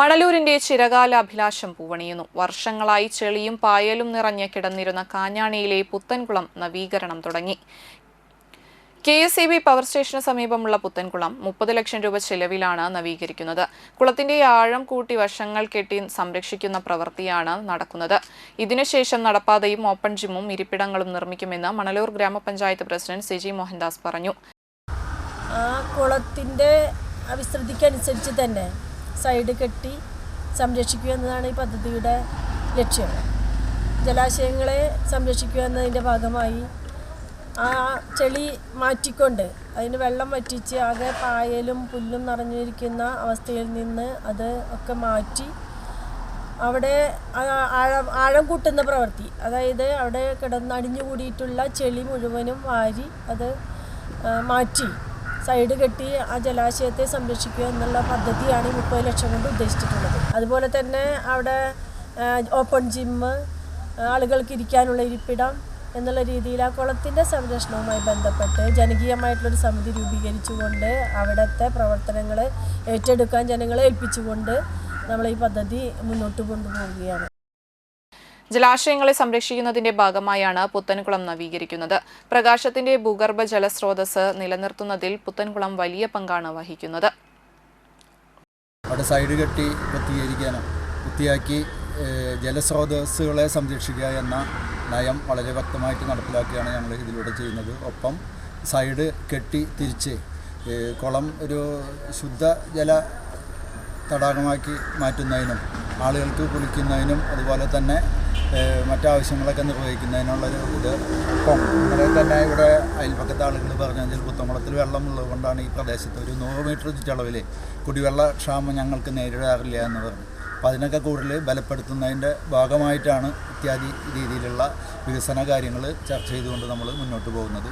മണലൂരിന്റെ ചിരകാല അഭിലാഷം പൂവണിയുന്നു. വർഷങ്ങളായി ചെളിയും പായലും നിറഞ്ഞ് കിടന്നിരുന്ന കാഞ്ഞാണിയിലെ പുത്തൻകുളം നവീകരണം തുടങ്ങി. K S E B power സ്റ്റേഷന് സമീപമുള്ള പുത്തൻകുളം മുപ്പത് ലക്ഷം രൂപ ചെലവിലാണ് നവീകരിക്കുന്നത്. കുളത്തിന്റെ ആഴം കൂട്ടി വശങ്ങൾ കെട്ടി സംരക്ഷിക്കുന്ന പ്രവൃത്തിയാണ് നടക്കുന്നത്. ഇതിനുശേഷം നടപ്പാതയും ഓപ്പൺ ജിമ്മും ഇരിപ്പിടങ്ങളും നിർമ്മിക്കുമെന്ന് മണലൂർ ഗ്രാമപഞ്ചായത്ത് പ്രസിഡന്റ് സിജി മോഹൻദാസ് പറഞ്ഞു. ആ കുളത്തിന്റെ വിസ്തൃതിക്കനുസരിച്ച് തന്നെ സൈഡ് കെട്ടി സംരക്ഷിക്കുക എന്നതാണ് ഈ പദ്ധതിയുടെ ലക്ഷ്യം. ജലാശയങ്ങളെ സംരക്ഷിക്കുക എന്നതിന്റെ ഭാഗമായി ആ ചെളി മാറ്റിക്കൊണ്ട് അതിന് വെള്ളം വറ്റിച്ച് ആകെ പായലും പുല്ലും നിറഞ്ഞിരിക്കുന്ന അവസ്ഥയിൽ നിന്ന് അത് ഒക്കെ മാറ്റി അവിടെ ആഴം ആഴം കൂട്ടുന്ന പ്രവൃത്തി. അതായത് അവിടെ കിടന്നടിഞ്ഞു കൂടിയിട്ടുള്ള ചെളി മുഴുവനും വാരി അത് മാറ്റി. സൈഡ് കെട്ടി ആ ജലാശയത്തെ സംരക്ഷിക്കുക എന്നുള്ള പദ്ധതിയാണ് ഈ മുപ്പത് ലക്ഷം കൊണ്ട് ഉദ്ദേശിച്ചിട്ടുള്ളത്. അതുപോലെ തന്നെ അവിടെ ഓപ്പൺ ജിമ്മ് ആളുകൾക്ക് ഇരിക്കാനുള്ള ഇരിപ്പിടം എന്നുള്ള രീതിയിൽ ആ കുളത്തിന്റെ സംരക്ഷണവുമായി ബന്ധപ്പെട്ട് ജനകീയമായിട്ടുള്ളൊരു സമിതി രൂപീകരിച്ചുകൊണ്ട് അവിടുത്തെ പ്രവർത്തനങ്ങൾ ഏറ്റെടുക്കാൻ ജനങ്ങളെ ഏൽപ്പിച്ചുകൊണ്ട് നമ്മൾ ഈ പദ്ധതി മുന്നോട്ട് കൊണ്ടുപോവുകയാണ്. ജലാശയങ്ങളെ സംരക്ഷിക്കുന്നതിന്റെ ഭാഗമായാണ് പുത്തൻകുളം നവീകരിക്കുന്നത്. പ്രകാശത്തിന്റെ ഭൂഗർഭ ജലസ്രോതസ് നിലനിർത്തുന്നതിൽ പുത്തൻകുളം വലിയ പങ്കാണ് വഹിക്കുന്നത്. അവിടെ സൈഡ് കെട്ടി വൃത്തീകരിക്കാനും വൃത്തിയാക്കി ജലസ്രോതസ്സുകളെ സംരക്ഷിക്കുക എന്ന നയം വളരെ വ്യക്തമായിട്ട് നടപ്പിലാക്കുകയാണ് ഞങ്ങൾ ഇതിലൂടെ ചെയ്യുന്നത്. ഒപ്പം സൈഡ് കെട്ടി തിരിച്ച് കുളം ഒരു ശുദ്ധജല തടാകമാക്കി മാറ്റുന്നതിനും ആളുകൾക്ക് കുളിക്കുന്നതിനും അതുപോലെ തന്നെ മറ്റാവശ്യങ്ങളൊക്കെ നിർവഹിക്കുന്നതിനുള്ളൊരു ഇത് ഇപ്പം ഇന്നലെ തന്നെ ഇവിടെ അയൽപക്കത്തെ ആളുകൾ പറഞ്ഞാൽ പുത്തമ്പളത്തിൽ വെള്ളമുള്ളത് കൊണ്ടാണ് ഈ പ്രദേശത്ത് ഒരു നൂറ് മീറ്റർ ചുറ്റളവിൽ കുടിവെള്ള ക്ഷാമം ഞങ്ങൾക്ക് നേരിടാറില്ല എന്ന് പറഞ്ഞു. അപ്പോൾ അതിനൊക്കെ കൂടുതൽ ബലപ്പെടുത്തുന്നതിന്റെ ഭാഗമായിട്ടാണ് ഇത്യാദി രീതിയിലുള്ള വികസന കാര്യങ്ങൾ ചർച്ച ചെയ്തുകൊണ്ട് നമ്മൾ മുന്നോട്ട് പോകുന്നത്.